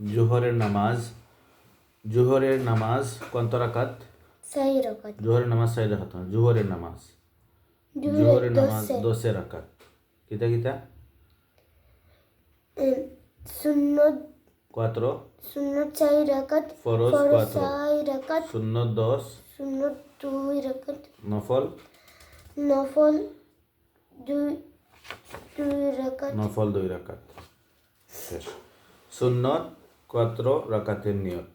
জোহরের নামাজ জোহরের নামাজ কত রাকাত? জোহরের নামাজ চাই রাকাত জোহরের নামাজ। জোহরের নামাজ দশে রাকাত। কিতা কিতা? সুন্নত cuatro সুন্নত চাৰি ৰকাত ফরজ চাৰি ৰকাত সুন্নত দশ। সুন্নত দুই ৰকাত নফল? নফল দুই দুই রকাত। নফল দুই রাকাত। শেষ সুন্নত cuatro রাকাতের নিয়ত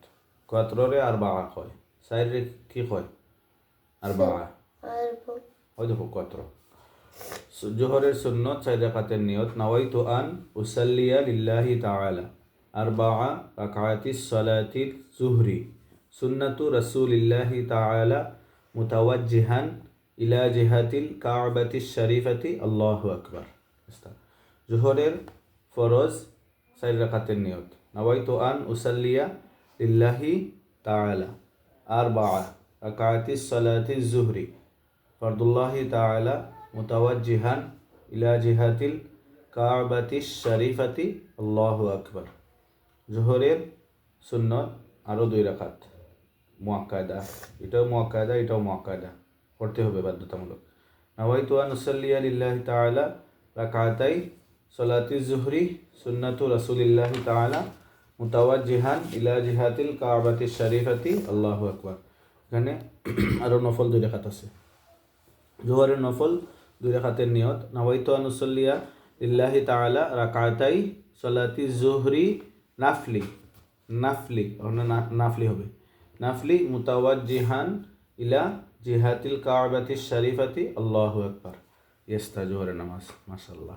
cuatro রে আর বাগা হয় সাইড কি হয় আর বাগা আর ওই দেখো cuatro জোহরের সুন্নত চাই রাকাতের নিয়ত নাওয়াইতু আন উসাল্লিয়া লিল্লাহি তাআলা আরবাআ রাকাতিস সালাতিল জুহরি সুন্নাতু রাসূলিল্লাহি তাআলা মুতাওয়াজ্জিহান ইলা জিহাতিল কাবাতিশ শরীফাতি আল্লাহু আকবার জোহরের ফরজ চাই রাকাতের নিয়ত নাওয়াইতু আন উসাল্লিয়া লিল্লাহি তাআলা আরবাআ রাকাতিস সালাতিল জুহরি ফরদুল্লাহি তাআলা মুতাওয়াজ্জিহান ইলা জিহাতিল কাবাতিশ শরীফাতি আল্লাহু আকবার জোহরের সুন্নত আরও দুই রাকাত মুয়াক্কাদা এটাও মুয়াক্কাদা এটাও মুয়াক্কাদা পড়তে হবে বাধ্যতামূলক. নাওয়াইতু আন উসাল্লিয়া লিল্লাহি তাআলা রাকাতাই সলাতি জুহরি সুন্নাতু রাসূলিল্লাহি তাআলা মুতাওয়াজ্জিহান ইলা জিহাতিল কাবাতিশ শরীফাতি, আল্লাহু আকবার। এখানে আরও নফল দুই রাকাত আছে। জোহরের নফল দুই রাকাতের নিয়ত, নাওয়াইতু আনুসল্লিয়া লিল্লাহি তাআলা রাকাতাই সলাতি জুহরি নাফলি। নাফলি নাফলি হবে। নাফলি, মুতাওয়াজ্জিহান ইলা জিহাতিল কাবাতি শরীফাতি, আল্লাহু আকবার। ইয়েস্তা জোহরের নামাজ, মাশাআল্লাহ।